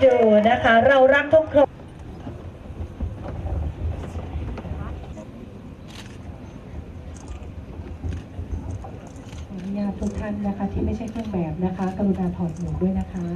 อยู่นะคะ เรารักทุกคนอนุญาตทุกท่านนะคะ ที่ไม่ใช่เครื่องแบบนะคะ กรุณาถอดหมวกด้วยนะคะ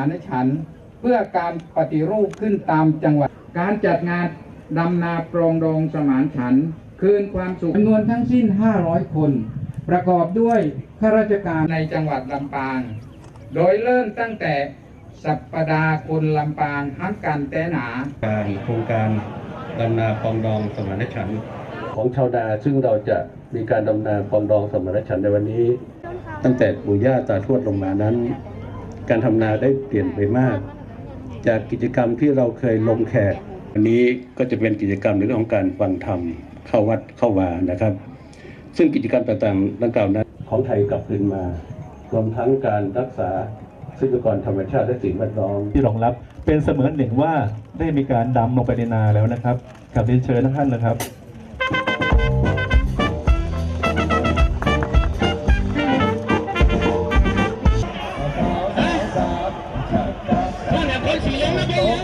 านฉันท์เพื่อการปฏิรูปขึ้นตามจังหวัด การจัดงานดำนาปรองดองสมานฉันท์คืนความสุขจำนวนทั้งสิ้น 500 คน ประกอบด้วยข้าราชการในจังหวัดลำปาง โดยเริ่มตั้งแต่สัปดาห์คนลำปางฮักกันแต่หนา การโครงการดำนาปองดองสมานฉันท์ของชาวนาซึ่งเราจะมีการดำนาปรองดองสมรฉันท์ในวันนี้ ตั้งแต่ปู่ย่าตาทวดลงมานั้น การทำนาได้เปลี่ยนไปมาก จากกิจกรรมที่เราเคยลงแขกวันนี้ก็จะเป็นกิจกรรมในเรื่องของการฟังธรรมเข้าวัดเข้าวานะครับ ซึ่งกิจกรรมต่างๆดังกล่าวนั้นของไทยกลับคืนมารวมทั้งการรักษาทรัพยากรธรรมชาติและสิ่งแวดล้อมที่รองรับ เป็นเสมือนหนึ่งว่าได้มีการดำลงไปในนาแล้วนะครับกับเรียนเชิญท่านนะครับ